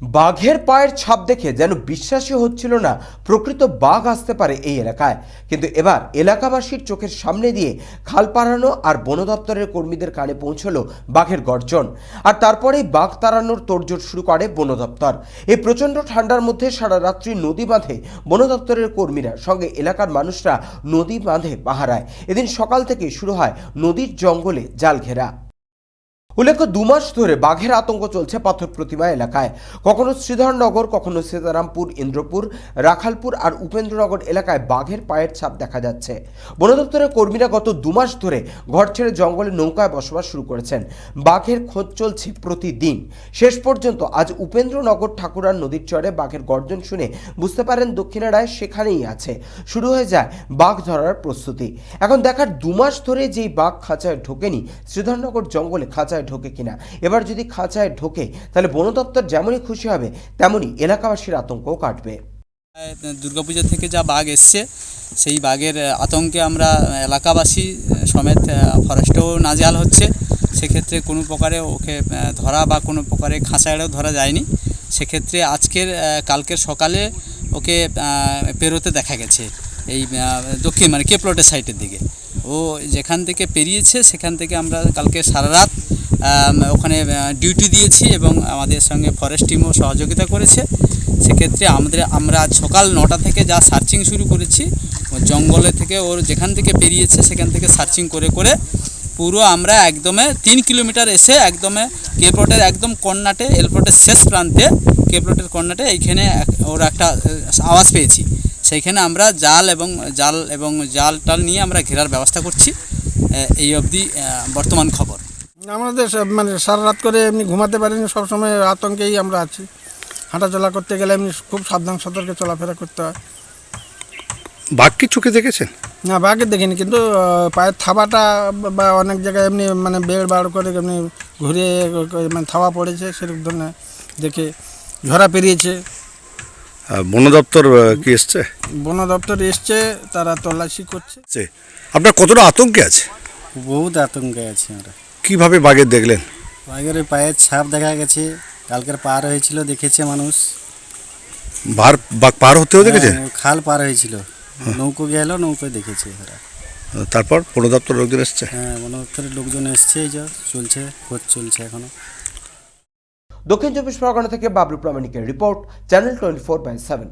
বাঘের পায়ের ছাপ দেখে যেন বিশ্বাসই হচ্ছিল না, প্রকৃত বাঘ আসতে পারে এই এলাকায়। কিন্তু এবার এলাকাবাসীর চোখের সামনে দিয়ে খাল পাড়ানো আর বন দপ্তরের কর্মীদের কানে পৌঁছলো বাঘের গর্জন। আর তারপরেই বাঘ তাড়ানোর তোড়জোড় শুরু করে বন দপ্তর। এই প্রচণ্ড ঠান্ডার মধ্যে সারা রাত্রি নদী বাঁধে বন দপ্তরের কর্মীরা, সঙ্গে এলাকার মানুষরা নদী বাঁধে পাহারায়। এদিন সকাল থেকে শুরু হয় নদীর জঙ্গলে জাল ঘেরা। উল্লেখ্য দু মাস ধরে বাঘের আতঙ্ক চলছে পাথর প্রতিমা এলাকায়। কখনো শ্রীধরনগর, কখনো সীতারামপুর, ইন্দ্রপুর, রাখালপুর আর উপেন্দ্রনগর এলাকায় বাঘের পায়ের ছাপ দেখা যাচ্ছে। বন দপ্তরের কর্মীরা গত দু মাস ধরে ঘর ছেড়ে জঙ্গলে নৌকায় বসবাস শুরু করেছেন। বাঘের খোঁজ চলছে প্রতিদিন। শেষ পর্যন্ত আজ উপেন্দ্রনগর ঠাকুরার নদীর চরে বাঘের গর্জন শুনে বুঝতে পারেন দক্ষিণা রায় সেখানেই আছে। শুরু হয়ে যায় বাঘ ধরার প্রস্তুতি। এখন দেখার দু মাস ধরে যেই বাঘ খাঁচায় ঢোকেনি, শ্রীধরনগর জঙ্গলে খাঁচায় ঢোকে কিনা। এবার যদি খাঁচায় ঢোকে, তাহলে বন দপ্তর যেমনই খুশি হবে, তেমনই এলাকাবাসীর আতঙ্কও কাটবে। দুর্গাপূজা থেকে যা বাঘ এসছে, সেই বাঘের আতঙ্কে আমরা এলাকাবাসী সমেত ফরেস্টও নাজেহাল হচ্ছে। সেক্ষেত্রে কোনো প্রকারে ওকে ধরা বা কোনো প্রকারে খাঁচায়ও ধরা যায়নি। সেক্ষেত্রে আজকের কালকের সকালে ওকে পেরোতে দেখা গেছে। এই দক্ষিণ মানে কে প্লটের সাইডের দিকে। ও যেখান থেকে পেরিয়েছে, সেখান থেকে আমরা কালকে সারা রাত ওখানে ডিউটি দিয়েছি এবং আমাদের সঙ্গে ফরেস্ট টিমও সহযোগিতা করেছে। সেক্ষেত্রে আমাদের, আমরা সকাল নটা থেকে যা সার্চিং শুরু করেছি জঙ্গলে থেকে ওর যেখান থেকে পেরিয়েছে সেখান থেকে সার্চিং করে করে পুরো আমরা একদমে তিন কিলোমিটার এসে একদমে কেপ্লটের একদম কর্নাটে এলপ্লটের শেষ প্রান্তে কেপ্লটের কর্নাটে এইখানে ওর একটা আওয়াজ পেয়েছি। সেইখানে আমরা জাল এবং জাল এবং জাল টাল নিয়ে আমরা ঘেরার ব্যবস্থা করছি। এই অবধি বর্তমান খবর। আমাদের মানে সারা রাত করে এমনি ঘুমাতে পারিনি সবসময় আতঙ্কেই আমরা আছি। হাঁটাচলা করতে গেলে এমনি খুব সাবধান সতর্কে চলাফেরা করতে হয়। বাঘ কি চোখে দেখেছেন? না বাঘে দেখিনি কিন্তু পায়ের থাবাটা বা- অনেক জায়গায় এমনি মানে বেড় বাড় করে এমনি ঘুরে মানে থাবা পড়েছে সেরকম ধরনের দেখে ঝরা পেরিয়েছে। বন দপ্তর কি এসছে? বন দপ্তর এসছে তারা তল্লাশি করছে। আপনার কতটা আতঙ্কে আছে? বহুত আতঙ্কে আছি আমরা। কীভাবে বাঘের দেখলেন? বাঘের ওই পায়ের ছাপ দেখা গেছে কালকের পার হয়েছিল দেখেছে মানুষ। বার বাঘ পার হতেও দেখেছে? হ্যাঁ, খাল পার হয়েছিল। নৌকো গেল নৌকোয় দেখেছে ওরা। তারপর বন দপ্তর লোকজন এসছে? হ্যাঁ বন দপ্তরের লোকজন এসছে এই যা চলছে খোঁজ চলছে এখনও। দক্ষিণ চব্বিশ পরগনা থেকে Bablu প্রামাণিকের report channel twenty four by seven.